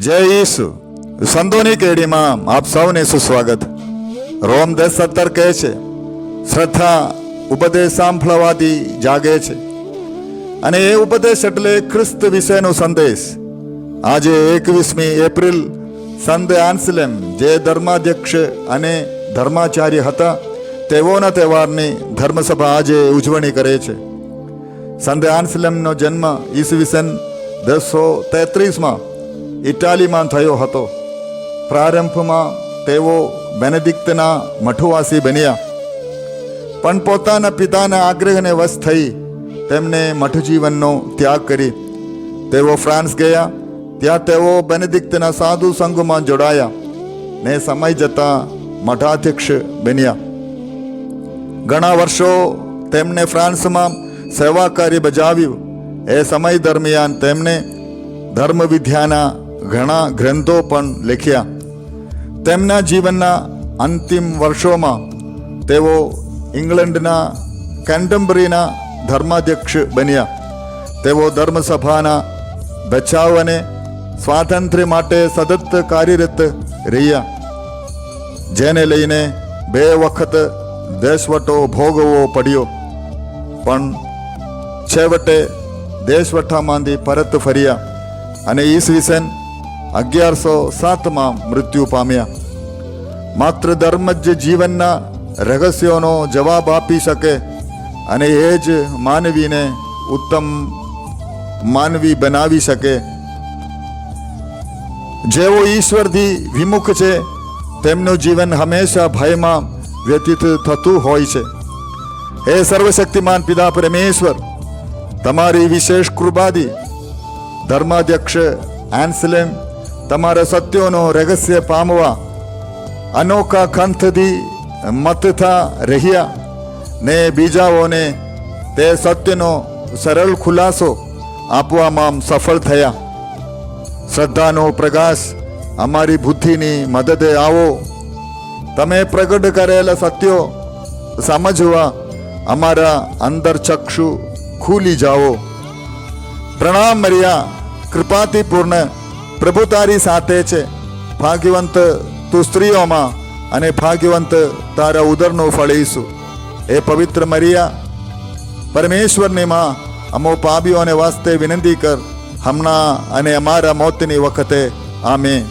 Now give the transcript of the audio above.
જય ઈસુ. સંતોની કેડીમાં આપ સૌને સુસ્વાગત. રોમ દસ સત્તર કહે છે, શ્રદ્ધા ઉપદેશ સાંભળવાથી જાગે છે. અને એ ઉપદેશ એટલે ખ્રિસ્ત વિશેનો સંદેશ. આજે એકવીસમી એપ્રિલ, સંત આન્સલેમ જે ધર્માધ્યક્ષ અને ધર્માચાર્ય હતા, તેઓના તહેવારની ધર્મસભા આજે ઉજવણી કરે છે. સંત આન્સલેમનો જન્મ ઈસવીસન દસો તેત્રીસમાં ઇટાલીમાં થયો હતો. પ્રારંભમાં તેઓ બેનેડિક્ટના મઠુવાસી બન્યા. પણ પોતાના પિતાના આગ્રહને વશ થઈ તેમને મઠજીવનનો ત્યાગ કરી. તેઓ ફ્રાન્સ ગયા. ત્યાં તેઓ બેનેડિક્ટના સાધુ સંઘમાં જોડાયા ને સમય જતાં મઠાધ્યક્ષ બન્યા. ઘણા વર્ષો તેમને ફ્રાન્સમાં સેવા કાર્ય બજાવ્યું. એ સમય દરમિયાન તેમને ધર્મ વિદ્યાના ઘણા ગ્રંથો પણ લખ્યા. તેમના જીવનના અંતિમ વર્ષોમાં તેઓ ઇંગ્લેન્ડના કેન્ટમ્બરીના ધર્માધ્યક્ષ બન્યા. તેઓ ધર્મસભાના બચાવ અને સ્વાતંત્ર્ય માટે સતત કાર્યરત રહ્યા. જેને લઈને બે વખત દેશવટો ભોગવવો પડ્યો. પણ છેવટે દેશવટામાંથી પરત ફર્યા અને ઈસવીસન અગિયારસો સાતમાં મૃત્યુ પામ્યા. માત્ર ધર્મ જ જીવનના રહસ્યોનો જવાબ આપી શકે અને એ જ માનવીને ઉત્તમ માનવી બનાવી શકે. જેઓ ઈશ્વરથી વિમુખ છે, તેમનું જીવન હંમેશા ભયમાં વ્યતીત થતું હોય છે. હે સર્વશક્તિમાન પિતા પરમેશ્વર, તમારી વિશેષ કૃપાથી ધર્માધ્યક્ષ એન્સલેમ તમારા સત્યોનો રહસ્ય પામવા અનોખા કંથથી મતતા રહ્યા ને બીજાઓને તે સત્યનો સરળ ખુલાસો આપવામાં સફળ થયા. શ્રદ્ધાનો પ્રકાશ અમારી બુદ્ધિની મદદે આવો. તમે પ્રગટ કરેલા સત્યો સમજવા અમારા અંદર ચક્ષુ ખુલી જાઓ. પ્રણામ, મર્યા, કૃપાથી પૂર્ણ પ્રભુ તારી સાથે છે. ભાગ્યવંત તું સ્ત્રીઓમાં અને ભાગ્યવંત તારા ઉદરનું ફળ ઈસુ. એ પવિત્ર મરિયા, પરમેશ્વરની માં અમો પાપીઓને વાસ્તે વિનંતી કર. હમણાં અને અમારા મોતની વખતે. આમે